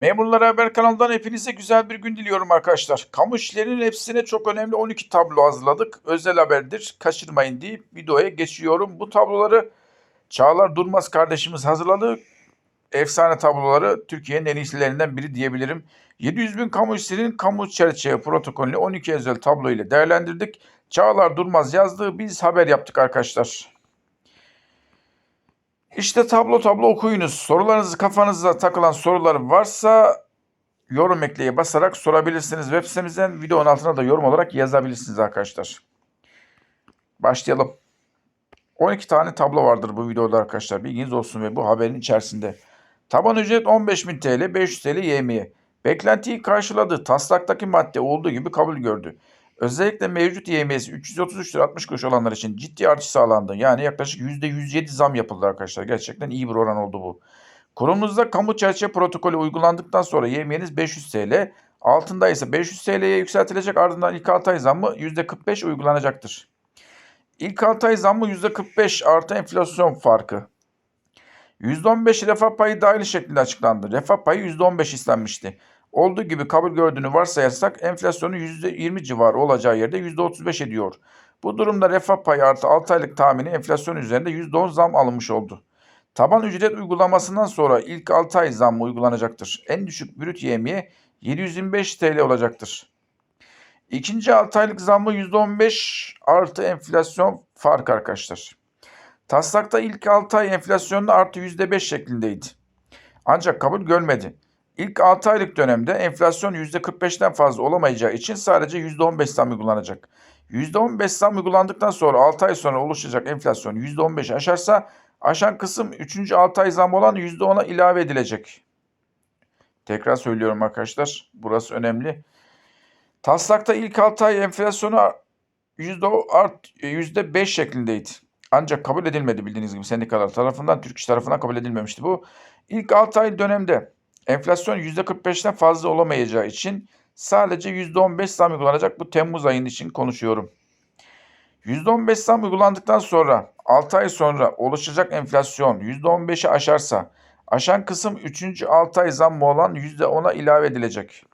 Memurlar Haber kanalından hepinize güzel bir gün diliyorum arkadaşlar. Kamu işlerinin hepsine çok önemli 12 tablo hazırladık. Özel haberdir, kaçırmayın deyip videoya geçiyorum. Bu tabloları Çağlar Durmaz kardeşimiz hazırladı. Efsane tabloları Türkiye'nin en iyilerinden biri diyebilirim. 700 bin kamu işlerinin kamu çerçeve protokolünü 12 özel tablo ile değerlendirdik. Çağlar Durmaz yazdığı biz haber yaptık arkadaşlar. İşte tablo tablo okuyunuz. Sorularınızı kafanıza takılan sorular varsa yorum ekleye basarak sorabilirsiniz. Web sitemizden videonun altına da yorum olarak yazabilirsiniz arkadaşlar. Başlayalım. 12 tane tablo vardır bu videoda arkadaşlar. Bilginiz olsun ve bu haberin içerisinde. Taban ücret 15.000 TL, 500 TL yemeği. Beklentiyi karşıladı. Taslaktaki madde olduğu gibi kabul gördü. Özellikle mevcut YM'si 333 lira 60 kuruş olanlar için ciddi artış sağlandı. Yani yaklaşık %107 zam yapıldı arkadaşlar. Gerçekten iyi bir oran oldu bu. Kurumunuzda kamu çerçeve protokolü uygulandıktan sonra yemeğiniz 500 TL, altında ise 500 TL'ye yükseltilecek ardından ilk 6 ay zammı %45 uygulanacaktır. İlk 6 ay zammı %45 artı enflasyon farkı. %15 refah payı dahil şeklinde açıklandı. Refah payı %15 istenmişti. Olduğu gibi kabul gördüğünü varsayarsak enflasyonun %20 civarı olacağı yerde %35 ediyor. Bu durumda refah payı artı 6 aylık tahmini enflasyon üzerinde %10 zam alınmış oldu. Taban ücret uygulamasından sonra ilk 6 ay zammı uygulanacaktır. En düşük brüt yemiye 725 TL olacaktır. İkinci 6 aylık zammı %15 artı enflasyon fark arkadaşlar. Taslakta ilk 6 ay enflasyonda artı %5 şeklindeydi. Ancak kabul görmedi. İlk 6 aylık dönemde enflasyon %45'ten fazla olamayacağı için sadece %15 zam uygulanacak. %15 zam uygulandıktan sonra 6 ay sonra oluşacak enflasyon %15 aşarsa aşan kısım 3. 6 ay zam olan %10'a ilave edilecek. Tekrar söylüyorum arkadaşlar. Burası önemli. Taslakta ilk 6 ay enflasyonu %5 şeklindeydi. Ancak kabul edilmedi bildiğiniz gibi sendikalar tarafından, Türk İş tarafından kabul edilmemişti bu. İlk 6 ay dönemde enflasyon %45'ten fazla olamayacağı için sadece %15 zam uygulanacak. Bu Temmuz ayının için konuşuyorum. %15 zam uygulandıktan sonra 6 ay sonra oluşacak enflasyon %15'i aşarsa aşan kısım 3. 6 ay zammı olan %10'a ilave edilecek.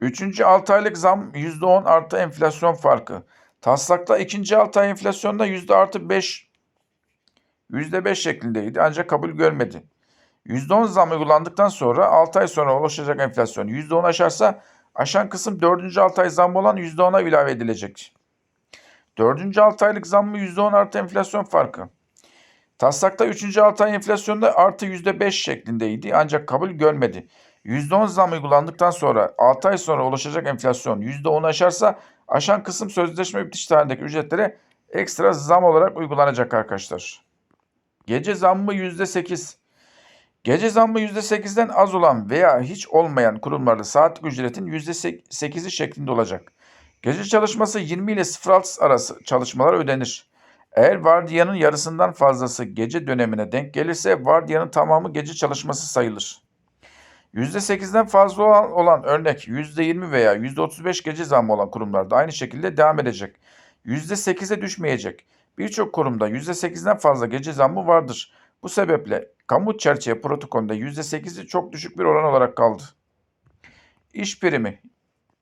3. 6 aylık zam %10 artı enflasyon farkı. Taslakta ikinci 6 ay enflasyonda yüzde artı 5 yüzde 5 şeklindeydi ancak kabul görmedi. %10 zam uygulandıktan sonra 6 ay sonra oluşacak enflasyon %10 aşarsa aşan kısım 4. 6 ay zam olan %10'a ilave edilecek. 4. 6 aylık zammı %10 artı enflasyon farkı. Taslakta 3. 6 ay enflasyonda artı %5 şeklindeydi ancak kabul görmedi. %10 zam uygulandıktan sonra 6 ay sonra oluşacak enflasyon %10 aşarsa aşan kısım sözleşme bitiş tarihindeki ücretlere ekstra zam olarak uygulanacak arkadaşlar. Gece zammı %8. Gece zammı %8'den az olan veya hiç olmayan kurumlarda saatlik ücretin %8'i şeklinde olacak. Gece çalışması 20 ile 06 arası çalışmalar ödenir. Eğer vardiyanın yarısından fazlası gece dönemine denk gelirse vardiyanın tamamı gece çalışması sayılır. %8'den fazla olan, olan örnek %20 veya %35 gece zammı olan kurumlarda aynı şekilde devam edecek. %8'e düşmeyecek. Birçok kurumda %8'den fazla gece zammı vardır. Bu sebeple kamu çerçeve protokolünde %8'i çok düşük bir oran olarak kaldı. İş primi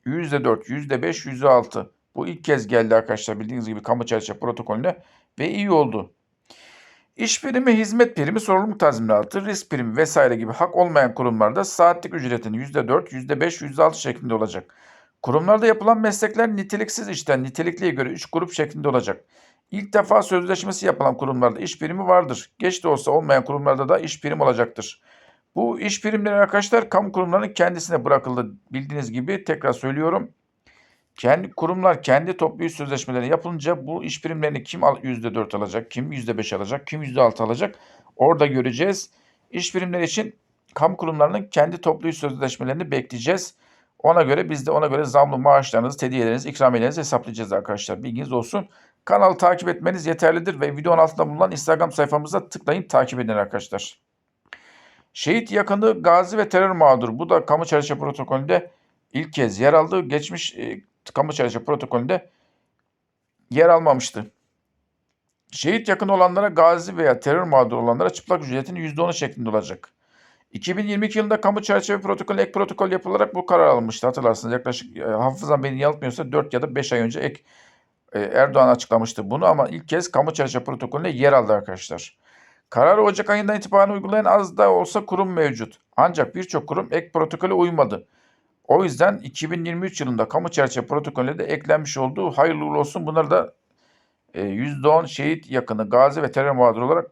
%4, %5, %6. Bu ilk kez geldi arkadaşlar bildiğiniz gibi kamu çerçeve protokolüne ve iyi oldu. İş primi, hizmet primi, sorumluluk tazminatı, risk primi vesaire gibi hak olmayan kurumlarda saatlik ücretin %4, %5, %6 şeklinde olacak. Kurumlarda yapılan meslekler niteliksiz işten nitelikliye göre 3 grup şeklinde olacak. İlk defa sözleşmesi yapılan kurumlarda iş primi vardır. Geç de olsa olmayan kurumlarda da iş prim olacaktır. Bu iş primleri arkadaşlar kamu kurumlarının kendisine bırakıldı. Bildiğiniz gibi tekrar söylüyorum. Kendi kurumlar kendi toplu iş sözleşmeleri yapılınca bu iş primlerini kim %4 alacak, kim %5 alacak, kim %6 alacak orada göreceğiz. İş primleri için kamu kurumlarının kendi toplu iş sözleşmelerini bekleyeceğiz. Ona göre biz de ona göre zamlı maaşlarınızı, tediyelerinizi, ikramiyelerinizi hesaplayacağız arkadaşlar. Bilginiz olsun. Kanalı takip etmeniz yeterlidir ve videonun altında bulunan Instagram sayfamıza tıklayın takip edin arkadaşlar. Şehit yakını gazi ve terör mağduru. Bu da kamu çerçeve protokolünde ilk kez yer aldı. Geçmiş e, kamu çerçeve protokolünde yer almamıştı. Şehit yakın olanlara gazi veya terör mağduru olanlara çıplak ücretin %10'u şeklinde olacak. 2022 yılında kamu çerçeve protokolü ek protokol yapılarak bu karar alınmıştı. Hatırlarsınız yaklaşık e, hafızam beni yanıltmıyorsa 4 ya da 5 ay önce ek Erdoğan açıklamıştı bunu ama ilk kez kamu çerçeve protokolüne yer aldı arkadaşlar. Kararı Ocak ayından itibaren uygulayan az da olsa kurum mevcut. Ancak birçok kurum ek protokole uymadı. O yüzden 2023 yılında kamu çerçeve protokolüne de eklenmiş olduğu hayırlı olsun. Bunları da e, %10 şehit yakını gazi ve terör mağduru olarak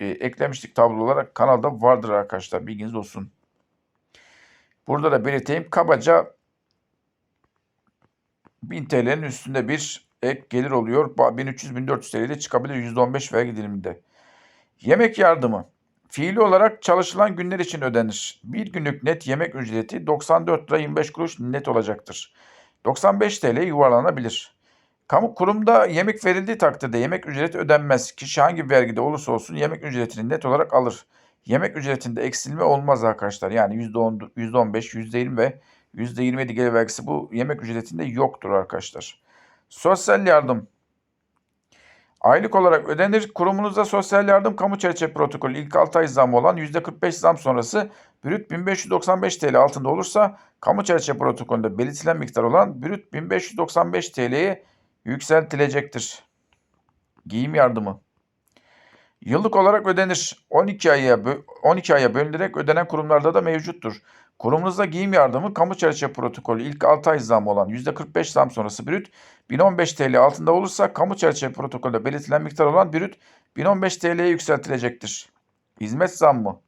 e, eklemiştik tablo olarak kanalda vardır arkadaşlar bilginiz olsun. Burada da belirteyim kabaca 1000 TL'nin üstünde bir ek gelir oluyor. 1300-1400 TL'de çıkabilir %15 vergi diliminde. Yemek yardımı. Fiili olarak çalışılan günler için ödenir. Bir günlük net yemek ücreti 94 lira 25 kuruş net olacaktır. 95 TL yuvarlanabilir. Kamu kurumda yemek verildiği takdirde yemek ücreti ödenmez. Kişi hangi vergide olursa olsun yemek ücretini net olarak alır. Yemek ücretinde eksilme olmaz arkadaşlar. Yani %10, %15, %20 ve %27 gelir vergisi bu yemek ücretinde yoktur arkadaşlar. Sosyal yardım. Aylık olarak ödenir. Kurumunuzda sosyal yardım kamu çerçeve protokolü ilk 6 ay zam olan %45 zam sonrası brüt 1595 TL altında olursa kamu çerçeve protokolünde belirtilen miktar olan brüt 1595 TL'ye yükseltilecektir. Giyim yardımı. Yıllık olarak ödenir. 12 aya bö- 12 aya bölünerek ödenen kurumlarda da mevcuttur. Kurumunuzda giyim yardımı kamu çerçeve protokolü ilk 6 ay zam olan %45 zam sonrası brüt 1015 TL altında olursa kamu çerçeve protokolde belirtilen miktar olan brüt 1015 TL'ye yükseltilecektir. Hizmet zammı.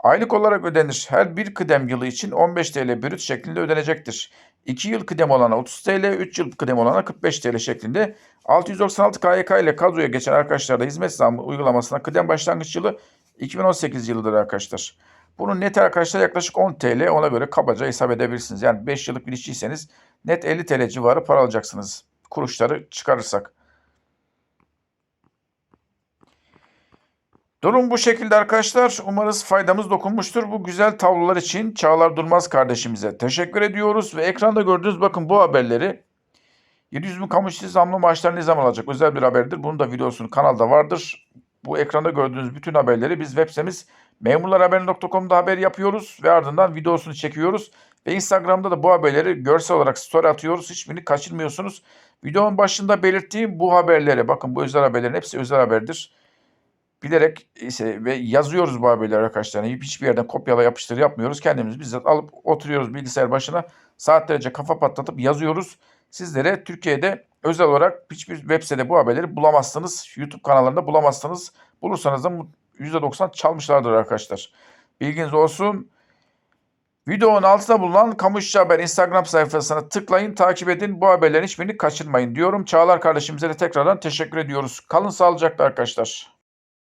Aylık olarak ödenir. Her bir kıdem yılı için 15 TL brüt şeklinde ödenecektir. 2 yıl kıdem olana 30 TL, 3 yıl kıdem olana 45 TL şeklinde 696 KYK ile kadroya geçen arkadaşlar da hizmet zammı uygulamasına kıdem başlangıç yılı 2018 yılıdır arkadaşlar. Bunun net arkadaşlar yaklaşık 10 TL ona göre kabaca hesap edebilirsiniz. Yani 5 yıllık bir işçiyseniz net 50 TL civarı para alacaksınız. Kuruşları çıkarırsak. Durum bu şekilde arkadaşlar. Umarız faydamız dokunmuştur. Bu güzel tablolar için Çağlar Durmaz kardeşimize teşekkür ediyoruz. Ve ekranda gördüğünüz bakın bu haberleri 700 bin kamu işçi zamlı maaşlar ne zaman alacak? Özel bir haberdir. Bunun da videosunu kanalda vardır. Bu ekranda gördüğünüz bütün haberleri biz web sitemiz memurlarhaber.com'da haber yapıyoruz ve ardından videosunu çekiyoruz. Ve Instagram'da da bu haberleri görsel olarak story atıyoruz. Hiçbirini kaçırmıyorsunuz. Videonun başında belirttiğim bu haberlere bakın bu özel haberlerin hepsi özel haberdir. Bilerek ise ve yazıyoruz bu haberleri arkadaşlar. Hiçbir yerden kopyala yapıştır yapmıyoruz. Kendimiz bizzat alıp oturuyoruz bilgisayar başına. Saatlerce kafa patlatıp yazıyoruz. Sizlere Türkiye'de özel olarak hiçbir web sitede bu haberleri bulamazsınız. YouTube kanallarında bulamazsınız. Bulursanız da %90 çalmışlardır arkadaşlar. Bilginiz olsun. Videonun altında bulunan Kamu İşçi Haber Instagram sayfasına tıklayın, takip edin. Bu haberlerin hiçbirini kaçırmayın diyorum. Çağlar kardeşimize de tekrardan teşekkür ediyoruz. Kalın sağlıcakla arkadaşlar.